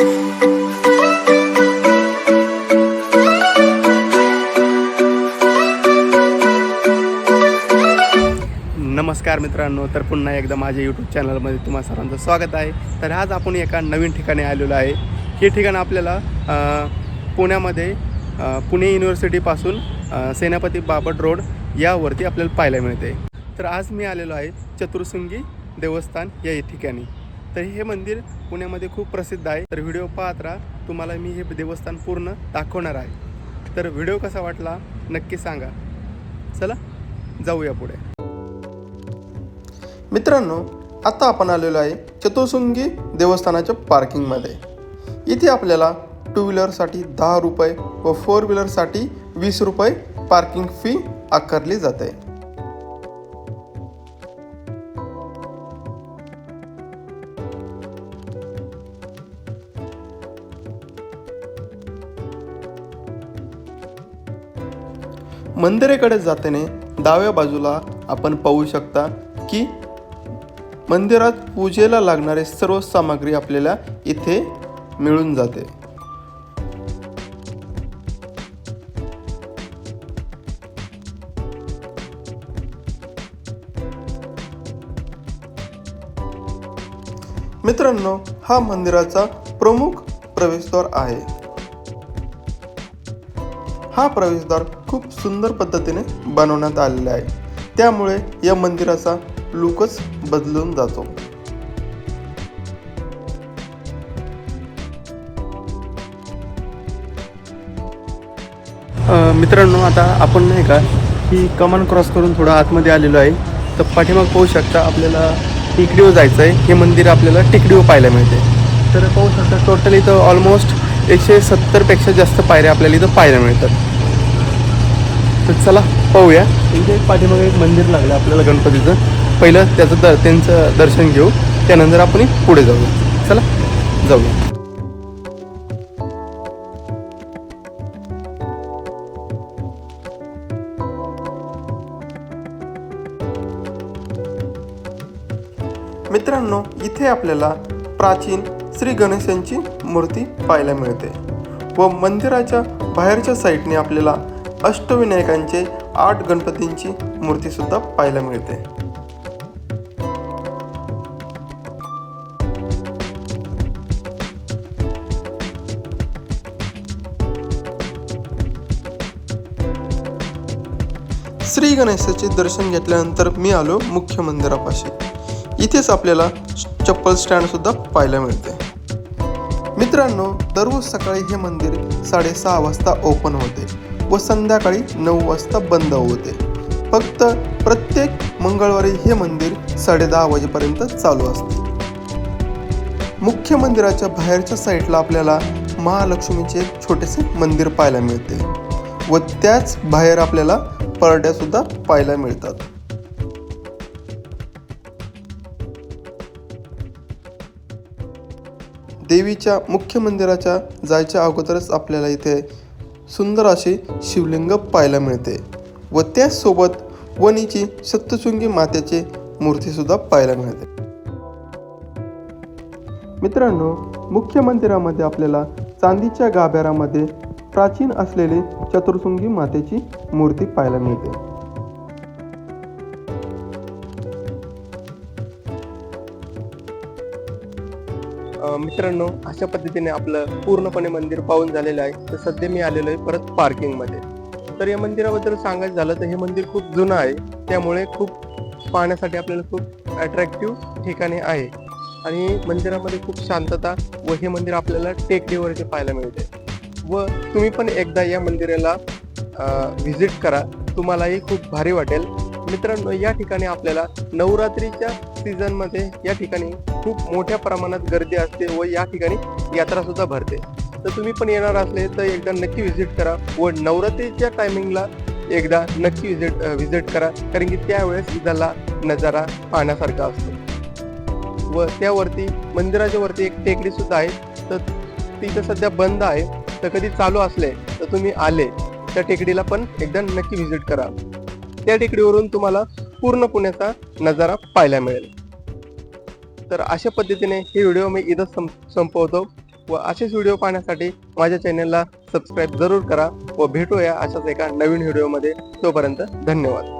नमस्कार मित्रांनो तर पुन्हा एकदा माझ्या यूट्यूब चॅनलमध्ये तुम्हा सर्वांचं स्वागत आहे. तर आज आपण एका नवीन ठिकाणी आलेलो आहे. हे ठिकाण आपल्याला पुण्यामध्ये पुणे युनिव्हर्सिटीपासून सेनापती बापट रोड यावरती आपल्याला पाहायला मिळते. तर आज मी आलेलो आहे चतुर्सुंगी देवस्थान या ठिकाणी. तर हे मंदिर पुण्यामध्ये खूप प्रसिद्ध आहे. तर व्हिडिओ पाहत राहा. तुम्हाला मी हे देवस्थान पूर्ण दाखवणार आहे. तर व्हिडिओ कसा वाटला नक्की सांगा. चला जाऊया पुढे. मित्रांनो आता आपण आलेलो आहे चतुर्सुंगी देवस्थानाच्या पार्किंगमध्ये इथे आपल्याला टू व्हीलरसाठी दहा रुपये व फोर व्हीलरसाठी वीस रुपये पार्किंग फी आकारली जाते. मंदिराकडे जाताने डाव्या बाजूला आपण पाहू शकता की मंदिरात पूजेला लागणारे सर्व सामग्री आपल्याला इथे मिळून जाते. मित्रांनो हा मंदिराचा प्रमुख प्रवेशद्वार आहे. हा प्रवेशद्वार खूप सुंदर पद्धतीने बनवण्यात आलेला आहे. त्यामुळे या मंदिराचा लुकच बदलून जातो. मित्रांनो आता आपण नाही का ही कमान क्रॉस करून थोडं आतमध्ये आलेलो आहे. तर पाठीमाग पाहू शकता आपल्याला टेकडीवर जायचं आहे. हे मंदिर आपल्याला टेकडीवर पाहायला मिळते. तर पाहू शकता टोटल इथं ऑलमोस्ट एकशे सत्तरपेक्षा जास्त पायऱ्या आपल्याला इथं पाहायला मिळतात. तर चला पाहूया. इथे एक पाठीमागे एक मंदिर लागलं आपल्याला गणपतीचं. पहिलं त्याचं द त्यांचं दर्शन घेऊ. त्यानंतर आपण पुढे जाऊया चला जाऊया. मित्रांनो इथे आपल्याला प्राचीन श्री गणेशांची मूर्ती पाहायला मिळते व मंदिराच्या बाहेरच्या साईडने आपल्याला अष्टविनायकांचे आठ गणपतींची मूर्तीसुद्धा पाहायला मिळते. श्री गणेशाचे दर्शन घेतल्यानंतर मी आलो मुख्य मंदिरापाशी इथेच आपल्याला चप्पल स्टँडसुद्धा पाहायला मिळते. मित्रांनो दररोज सकाळी हे मंदिर साडेसहा वाजता ओपन होते. व संध्याकाळी नऊ वाजता बंद होते. फक्त प्रत्येक मंगळवारी हे मंदिर साडेदहा वाजेपर्यंत चालू असते. मुख्य मंदिराच्या बाहेरच्या साईडला आपल्याला महालक्ष्मीचे एक छोटेसे मंदिर पाहायला मिळते व त्याच बाहेर आपल्याला पराट्या सुद्धा पाहायला मिळतात. देवीच्या मुख्य मंदिराच्या जायच्या अगोदरच आपल्याला इथे सुंदर असे शिवलिंग पाहायला मिळते व त्याचसोबत वणीची सप्तशृंगी मातेची मूर्तीसुद्धा पाहायला मिळते. मित्रांनो मुख्य मंदिरामध्ये आपल्याला चांदीच्या गाभाऱ्यामध्ये प्राचीन असलेली चतुर्शृंगी मातेची मूर्ती पाहायला मिळते. मित्रांनो अशा पद्धतीने आपलं पूर्णपणे मंदिर पाहून झालेलं आहे. तर सध्या मी आलेलो आहे परत पार्किंगमध्ये तर या मंदिराबद्दल सांगायचं झालं तर हे मंदिर खूप जुनं आहे. त्यामुळे खूप पाहण्यासाठी आपल्याला खूप अट्रॅक्टिव्ह ठिकाणे आहे. आणि मंदिरामध्ये खूप शांतता व हे मंदिर आपल्याला टेकडीवरती पाहायला मिळते. व तुम्ही पण एकदा या मंदिराला व्हिजिट करा. तुम्हालाही खूप भारी वाटेल. मित्रांनो या ठिकाणी आपल्याला नवरात्रीच्या सीझनमध्ये या ठिकाणी खूप मोठ्या प्रमाणात गर्दी असते व या ठिकाणी यात्रा सुद्धा भरते. तर तुम्ही पण येणार असले तर एकदा नक्की व्हिजिट करा व नवरात्रीच्या टायमिंगला एकदा नक्की व्हिजिट व्हिजिट करा. कारण की त्यावेळेस ईदाला नजारा पाहण्यासारखा असतो. व त्यावरती मंदिराच्या वरती एक टेकडी सुद्धा आहे. तर तिथं सध्या बंद आहे. तर कधी चालू असले तर तुम्ही आले त्या टेकडीला पण एकदा नक्की व्हिजिट करा. त्या टेकडीवरून तुम्हाला पूर्ण पुण्याचा नजारा पाहायला मिळेल. तर अशा पद्धतीने हे व्हिडिओ मी इथं सं संपवतो व असेच व्हिडिओ पाहण्यासाठी माझ्या चॅनलला सबस्क्राईब जरूर करा व भेटूया अशाच एका नवीन व्हिडिओमध्ये. तोपर्यंत धन्यवाद.